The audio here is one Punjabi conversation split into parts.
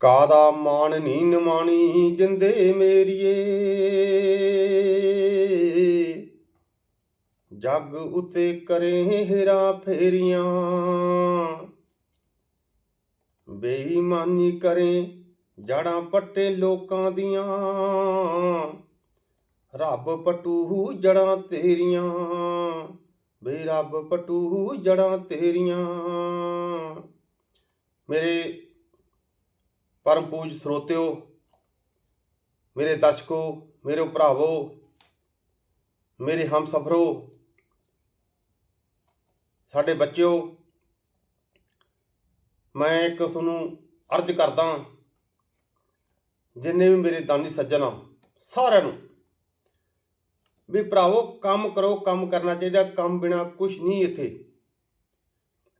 ਕਾਦਾ ਮਾਣ ਨੀ ਨਿਮਾਣੀ ਜਿੰਦੇ ਮੇਰੀਏ। ਜੱਗ ਉਤੇ ਕਰੇ ਹੇਰਾ ਫੇਰੀਆਂ। ਬੇਈਮਾਨੀ ਕਰੇ ਜੜਾਂ ਪੱਟੇ ਲੋਕਾਂ ਦੀਆਂ। ਰੱਬ ਪਟੂ ਜੜਾਂ ਤੇਰੀਆਂ। ਬੇ ਰੱਬ ਪਟੂ ਜੜਾਂ ਤੇਰੀਆਂ। ਮੇਰੇ ਪਰਮ ਪੂਜ ਸਰੋਤਿਓ, ਮੇਰੇ ਦਰਸ਼ਕੋ, ਮੇਰੇ ਭਰਾਵੋ, ਮੇਰੇ ਹਮਸਫਰੋ ਸਾਡੇ ਬੱਚਿਓ, ਮੈਂ ਇੱਕ ਤੁਹਾਨੂੰ ਅਰਜ਼ ਕਰਦਾ ਜਿੰਨੇ ਵੀ ਮੇਰੇ ਦਾਨੀ ਸੱਜਣ ਆ, ਸਾਰਿਆਂ ਨੂੰ, ਵੀ ਭਰਾਵੋ, ਕੰਮ ਕਰੋ, ਕੰਮ ਕਰਨਾ ਚਾਹੀਦਾ, ਕੰਮ ਬਿਨਾ ਕੁਝ ਨਹੀਂ ਇੱਥੇ।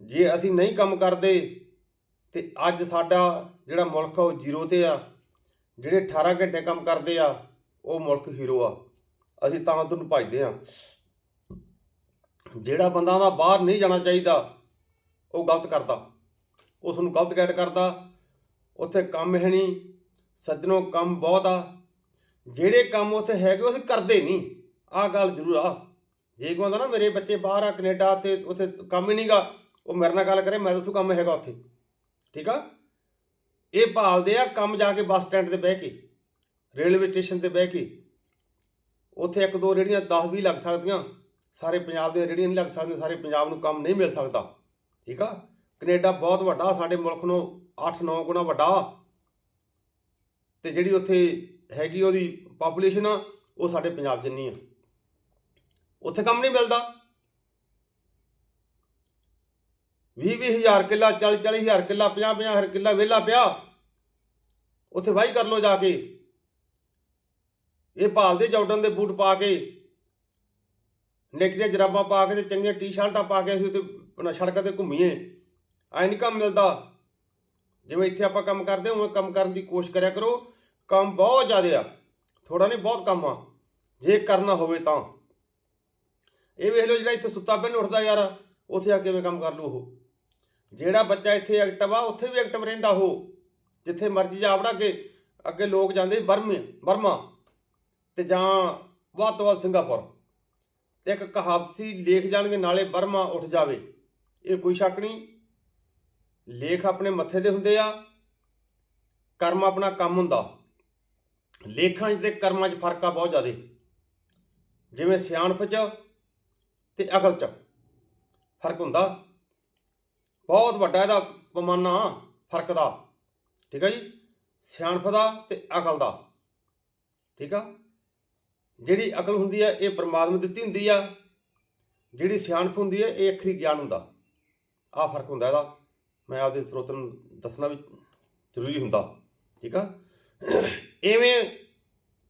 ਜੇ ਅਸੀਂ ਨਹੀਂ ਕੰਮ ਕਰਦੇ ਤੇ ਅੱਜ ਸਾਡਾ ਜਿਹੜਾ ਮੁਲਕ ਆ ਉਹ ਜ਼ੀਰੋ ਤੇ ਆ। ਜਿਹੜੇ 18 ਘੰਟੇ ਕੰਮ ਕਰਦੇ ਆ, ਉਹ ਮੁਲਕ ਹੀਰੋ ਆ। ਅਸੀਂ ਤਾਂ ਤੁਹਾਨੂੰ ਭਜਦੇ ਆ ਜਿਹੜਾ ਬੰਦਾ ਦਾ ਬਾਹਰ ਨਹੀਂ ਜਾਣਾ ਚਾਹੀਦਾ, ਉਹ ਗਲਤ ਕਰਦਾ। ਉਸ ਨੂੰ ਗਲਤ ਗਾਈਡ ਕਰਦਾ। ਉੱਥੇ ਕੰਮ ਹੈ ਨਹੀਂ, ਸੱਜਣੋ ਕੰਮ ਬਹੁਤ ਆ। ਜਿਹੜੇ ਕੰਮ ਉੱਥੇ ਹੈਗੇ, ਉਹ ਅਸੀਂ ਕਰਦੇ ਨਹੀਂ। ਆਹ ਗੱਲ ਜ਼ਰੂਰ ਆ। ਜੇ ਕੋਈ ਹੁੰਦਾ ਨਾ, ਮੇਰੇ ਬੱਚੇ ਬਾਹਰ ਆ ਕੈਨੇਡਾ ਤੇ ਉੱਥੇ ਕੰਮ ਹੀ ਨਹੀਂਗਾ ਉਹ ਮੇਰੇ ਨਾਲ ਗੱਲ ਕਰੇ, ਮੈਂ ਦੱਸੂ ਕੰਮ ਹੈਗਾ ਉੱਥੇ। ਠੀਕ ਆ? ਇਹ ਭਾਲਦੇ ਆ ਕੰਮ ਜਾ ਕੇ ਬੱਸ ਸਟੈਂਡ ਤੇ ਬਹਿ ਕੇ, ਰੇਲਵੇ ਸਟੇਸ਼ਨ ਤੇ ਬਹਿ ਕੇ। ਉੱਥੇ ਇੱਕ ਦੋ ਰੇੜੀਆਂ 10 20 ਲੱਗ ਸਕਦੀਆਂ, ਸਾਰੇ ਪੰਜਾਬ ਦੀਆਂ ਰੇੜੀਆਂ ਨਹੀਂ ਲੱਗ ਸਕਦੀਆਂ, ਸਾਰੇ ਪੰਜਾਬ ਨੂੰ ਕੰਮ ਨਹੀਂ ਮਿਲ ਸਕਦਾ। ਠੀਕ ਆ? ਕੈਨੇਡਾ ਬਹੁਤ ਵੱਡਾ, ਸਾਡੇ ਮੁਲਕ ਨੂੰ 8-9 ਗੁਣਾ ਵੱਡਾ। ਤੇ ਜਿਹੜੀ ਉੱਥੇ ਹੈਗੀ ਉਹਦੀ ਪਾਪੂਲੇਸ਼ਨ ਆ, ਉਹ ਸਾਡੇ ਪੰਜਾਬ ਜਿੰਨੀ ਆ। ਉੱਥੇ ਕੰਮ ਨਹੀਂ ਮਿਲਦਾ। 20 ਹਜ਼ਾਰ ਕਿੱਲਾ 40 40 ਹਜ਼ਾਰ ਕਿੱਲਾ 50 50 ਹਜ਼ਾਰ ਕਿੱਲਾ ਵਿਹਲਾ ਪਿਆ। ਉੱਥੇ ਵਾਹੀ ਕਰ ਲੋ ਜਾ ਕੇ। ਇਹ ਭਾਲਦੇ ਜਾਰਡਨ ਦੇ ਬੂਟ ਪਾ ਕੇ। ਨਿੱਕ ਦੀਆਂ ਜਰਾਬਾਂ ਪਾ ਕੇ ਤੇ ਚੰਗੀਆਂ ਟੀ-ਸ਼ਰਟਾਂ ਪਾ ਕੇ ਅਸੀਂ ਤੇ ਸੜਕਾਂ ਤੇ ਘੁੰਮੀਏ। ਐ ਨਹੀਂ ਕੰਮ ਮਿਲਦਾ। ਜਿਵੇਂ ਇੱਥੇ ਆਪਾਂ ਕੰਮ ਕਰਦੇ, ਉਵੇਂ ਕੰਮ ਕਰਨ ਦੀ ਕੋਸ਼ਿਸ਼ ਕਰਿਆ ਕਰੋ। ਕੰਮ ਬਹੁਤ ਜ਼ਿਆਦਾ ਆ। ਥੋੜਾ ਨਹੀਂ, ਬਹੁਤ ਕੰਮ ਆ। ਜੇ ਕਰਨਾ ਹੋਵੇ ਤਾਂ। ਇਹ ਵੇਖ ਲਓ ਜਿਹੜਾ ਇੱਥੇ ਸੁੱਤਾ ਪਿੰਡ ਉੱਠਦਾ ਯਾਰ। ਉੱਥੇ ਆ ਕਿਵੇਂ ਕੰਮ ਕਰ ਲੂ ਉਹ। ਜਿਹੜਾ ਬੱਚਾ ਇੱਥੇ ਐਕਟਿਵ ਆ, ਉੱਥੇ ਵੀ ਐਕਟਿਵ ਰਹਿੰਦਾ ਉਹ, ਜਿੱਥੇ ਮਰਜ਼ੀ ਜਾ ਵੜਾ ਕੇ, ਅੱਗੇ ਲੋਕ ਜਾਂਦੇ ਬਰਮੇ, ਬਰਮਾ ਤੇ ਜਾਂ ਵੱਧ ਤੋਂ ਵੱਧ ਸਿੰਗਾਪੁਰ ਤੇ ਇੱਕ ਕਹਾਵਤੀ ਲੇਖ ਜਾਣਗੇ, ਨਾਲੇ ਬਰਮਾ ਉੱਠ ਜਾਵੇ। ਇਹ ਕੋਈ ਸ਼ੱਕ ਨਹੀਂ, ਲੇਖ ਆਪਣੇ ਮੱਥੇ ਦੇ ਹੁੰਦੇ ਆ, ਕਰਮ ਆਪਣਾ ਕੰਮ ਹੁੰਦਾ। ਲੇਖਾਂ 'ਚ ਤੇ ਕਰਮਾਂ 'ਚ ਫ਼ਰਕ ਆ ਬਹੁਤ ਜ਼ਿਆਦਾ। ਜਿਵੇਂ ਸਿਆਣਪ 'ਚ ਤੇ ਅਕਲ 'ਚ ਫ਼ਰਕ ਹੁੰਦਾ। ਬਹੁਤ ਵੱਡਾ ਇਹਦਾ ਪਮਾਨਾ ਫ਼ਰਕ ਦਾ। ਠੀਕ ਆ ਜੀ? ਸਿਆਣਪ ਦਾ ਤੇ ਅਕਲ ਦਾ। ਠੀਕ ਆ? ਜਿਹੜੀ ਅਕਲ ਹੁੰਦੀ ਆ, ਇਹ ਪਰਮਾਤਮਾ ਦਿੱਤੀ ਹੁੰਦੀ ਆ। ਜਿਹੜੀ ਸਿਆਣਪ ਹੁੰਦੀ ਹੈ ਇਹ ਅਖਰੀ ਗਿਆਨ ਹੁੰਦਾ। ਆ ਫ਼ਰਕ ਹੁੰਦਾ ਇਹਦਾ। ਮੈਂ ਆਪਦੇ ਸਰੋਤਿਆਂ ਨੂੰ ਦੱਸਣਾ ਵੀ ਜ਼ਰੂਰੀ ਹੁੰਦਾ। ਠੀਕ ਆ? ਐਵੇਂ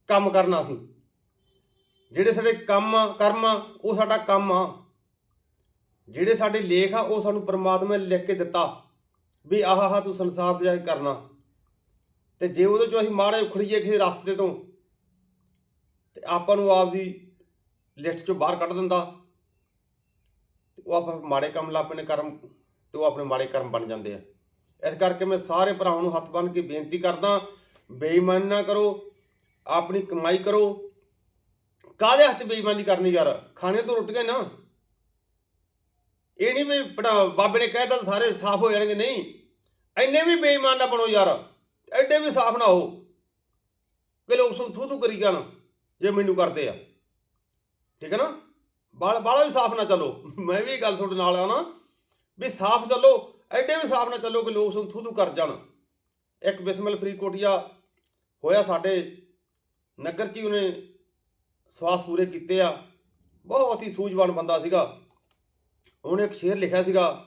ਕੰਮ ਕਰਨਾ ਸੀ ਜਿਹੜੇ ਸਾਡੇ ਕੰਮ ਆ ਕਰਮ ਆ, ਉਹ ਸਾਡਾ ਕੰਮ ਆ। ਜਿਹੜੇ ਸਾਡੇ ਲੇਖ ਆ, ਉਹ ਸਾਨੂੰ ਪਰਮਾਤਮਾ ਨੇ ਲਿਖ ਕੇ ਦਿੱਤਾ ਵੀ ਆਹ ਆਹ ਤੂੰ ਸੰਸਾਰ ਤੇ ਜਾ ਕੇ ਕਰਨਾ। ਤੇ ਜੇ ਉਹਦੇ ਚੋਂ ਅਸੀਂ ਮਾੜੇ ਉਖੜੀਏ ਕਿਸੇ ਰਸਤੇ ਤੋਂ, ਤੇ ਆਪਾਂ ਨੂੰ ਆਪਦੀ ਲਿਸਟ ਚੋਂ ਬਾਹਰ ਕੱਢ ਦਿੰਦਾ। ਤੇ ਉਹ ਆਪਾਂ ਮਾੜੇ ਕੰਮ ਲਾ ਆਪਣੇ ਕਰਮ, ਤੇ ਉਹ ਆਪਣੇ ਮਾੜੇ ਕਰਮ ਬਣ ਜਾਂਦੇ ਆ। ਇਸ ਕਰਕੇ ਮੈਂ ਸਾਰੇ ਭਰਾਵਾਂ ਨੂੰ ਹੱਥ ਬੰਨ੍ਹ ਕੇ ਬੇਨਤੀ ਕਰਦਾ, ਬੇਈਮਾਨੀ ਨਾ ਕਰੋ, ਆਪਣੀ ਕਮਾਈ ਕਰੋ। ਕਾਹਦੇ ਹੱਥ ਬੇਈਮਾਨੀ ਕਰਨੀ ਯਾਰ? ਖਾਣੇ ਤੋਂ ਰੁੱਟ ਗਏ ਨਾ। ਇਹ ਨਹੀਂ ਵੀ ਆਪਣਾ ਬਾਬੇ ਨੇ ਕਹਿਤਾ ਤਾਂ ਸਾਰੇ ਸਾਫ਼ ਹੋ ਜਾਣਗੇ, ਨਹੀਂ। ਐਨੇ ਵੀ ਬੇਈਮਾਨ ਨਾ ਬਣੋ ਯਾਰ। ਐਡੇ ਵੀ ਸਾਫ਼ ਨਾ ਹੋ। ਕਿ ਲੋਕ ਸੁਣ ਥੂ ਥੂ ਕਰੀ ਜਾਣ, ਜੇ ਮੈਨੂੰ ਕਰਦੇ ਆ। ਠੀਕ ਹੈ ਨਾ? ਬਾਲ ਬਾਲਾ ਵੀ ਸਾਫ਼ ਨਾ ਚੱਲੋ। ਮੈਂ ਵੀ ਇਹ ਗੱਲ ਤੁਹਾਡੇ ਨਾਲ ਆ ਨਾ, ਵੀ ਸਾਫ਼ ਚੱਲੋ, ਐਡੇ ਵੀ ਸਾਫ਼ ਨਾ ਚੱਲੋ ਕਿ ਲੋਕ ਸੁਣ ਥੂ ਥੂ ਕਰ ਜਾਣ। ਇੱਕ ਬਿਸਮਿਲ ਫਰੀ ਕੋਟੀਆ ਹੋਇਆ ਸਾਡੇ, ਨਗਰ 'ਚ ਹੀ ਉਹਨੇ ਸਵਾਸ ਪੂਰੇ ਕੀਤੇ ਆ। ਬਹੁਤ ਹੀ ਸੂਝਵਾਨ ਬੰਦਾ ਸੀਗਾ। ਉਹਨੇ ਇੱਕ ਸ਼ੇਰ ਲਿਖਿਆ ਸੀਗਾ,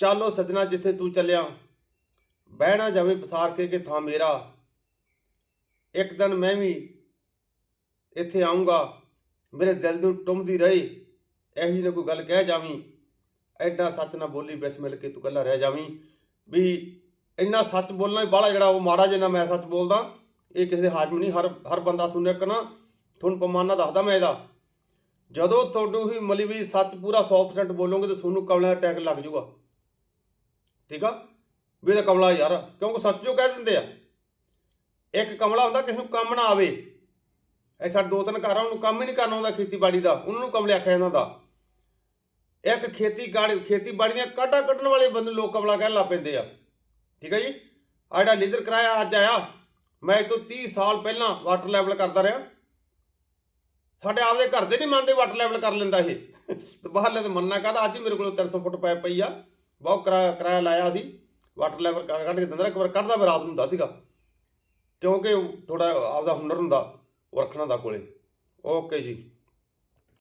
ਚਾਲੋ ਸਜਣਾ ਜਿੱਥੇ ਤੂੰ ਚੱਲਿਆ ਬਹਿਣਾ ਜਾਵੇਂ ਪਸਾਰ ਕੇ ਕਿ ਥਾਂ ਮੇਰਾ। ਇੱਕ ਦਿਨ ਮੈਂ ਵੀ ਇੱਥੇ ਆਉਂਗਾ ਮੇਰੇ ਦਿਲ ਨੂੰ ਟੁੰਮਦੀ ਰਹੀ, ਇਹੋ ਜਿਹੀ ਨਾ ਕੋਈ ਗੱਲ ਕਹਿ ਜਾਵੀਂ, ਐਡਾ ਸੱਚ ਨਾ ਬੋਲੀ ਬਿਸ ਮਿਲ ਕੇ ਤੂੰ ਕੱਲਾ ਰਹਿ ਜਾਵੀਂ, ਵੀ ਇੰਨਾ ਸੱਚ ਬੋਲਣਾ ਹੀ ਬਾਹਲਾ ਜਿਹੜਾ ਉਹ ਮਾੜਾ ਜਿਹਾ ਮੈਂ ਸੱਚ ਬੋਲਦਾ, ਇਹ ਕਿਸੇ ਦੇ ਹਾਜ਼ਮ ਨਹੀਂ, ਹਰ ਹਰ ਬੰਦਾ ਸੁਣਿਆ ਕਿ ਤੁਹਾਨੂੰ ਪਮਾਨਾ ਦੱਸਦਾ ਮੈਂ ਇਹਦਾ। ਜਦੋਂ ਤੁਹਾਨੂੰ ਹੀ ਮਲੀ ਵੀ ਸੱਚ ਪੂਰਾ 100% ਬੋਲੋਗੇ ਤਾਂ ਤੁਹਾਨੂੰ ਕਵਲਿਆਂ ਦਾ ਅਟੈਕ ਲੱਗ ਜਾਊਗਾ। ਠੀਕ ਆ? ਵੀ ਇਹਦਾ ਕਮਲਾ ਯਾਰ ਕਿਉਂਕਿ ਸੱਚੋ ਕਹਿ ਦਿੰਦੇ ਆ। ਇੱਕ ਕਮਲਾ ਹੁੰਦਾ ਕਿਸੇ ਨੂੰ ਕੰਮ ਨਾ ਆਵੇ। ਇਹ ਸਾਡੇ ਦੋ ਤਿੰਨ ਘਰ ਆ, ਉਹਨੂੰ ਕੰਮ ਹੀ ਨਹੀਂ ਕਰਨਾ ਆਉਂਦਾ ਖੇਤੀਬਾੜੀ ਦਾ, ਉਹਨਾਂ ਨੂੰ ਕਮਲੇ ਆਖਿਆ ਜਾਂਦਾ ਦਾ ਇੱਕ ਖੇਤੀ ਗਾੜੀ, ਖੇਤੀਬਾੜੀ ਦੀਆਂ ਕਾਟਾ ਕੱਢਣ ਵਾਲੇ ਬੰਦੇ ਲੋਕ ਕਮਲਾ ਕਹਿਣ ਲੱਗ ਪੈਂਦੇ ਆ। ਠੀਕ ਆ ਜੀ? ਆਹ ਜਿਹੜਾ ਲੀਡਰ ਕਰਾਇਆ, ਅੱਜ ਆਇਆ। ਮੈਂ ਇਹ ਤੋਂ 30 ਸਾਲ ਪਹਿਲਾਂ ਵਾਟਰ ਲੈਵਲ ਕਰਦਾ ਰਿਹਾ। ਸਾਡੇ ਆਪਦੇ ਘਰ ਦੇ ਨਹੀਂ ਮੰਨਦੇ ਵਾਟਰ ਲੈਵਲ ਕਰ ਲੈਂਦਾ ਇਹ। ਤੇ ਬਾਹਰਲੇ ਤੇ ਮੰਨਣਾ ਕਾਹਦਾ? ਅੱਜ ਹੀ ਮੇਰੇ ਕੋਲ 300 ਫੁੱਟ ਪਾਇਪ ਪਈ ਆ। ਬਹੁਤ ਕਿਰਾਇਆ ਕਿਰਾਇਆ ਲਾਇਆ ਸੀ। ਵਾਟਰ ਲੈਵਲ ਕੱਢ ਕੇ ਦਿੰਦਾ ਰਿਹਾ, ਇੱਕ ਵਾਰ ਕੱਢਦਾ ਮੈਂ ਰਾਤ ਨੂੰ ਹੁੰਦਾ ਸੀਗਾ। ਕਿਉਂਕਿ ਥੋੜਾ ਆਪਦਾ ਹੁਨਰ ਹੁੰਦਾ ਉਹ ਰੱਖਣਾ ਦਾ ਕੋਲੇ। ਓਕੇ ਜੀ।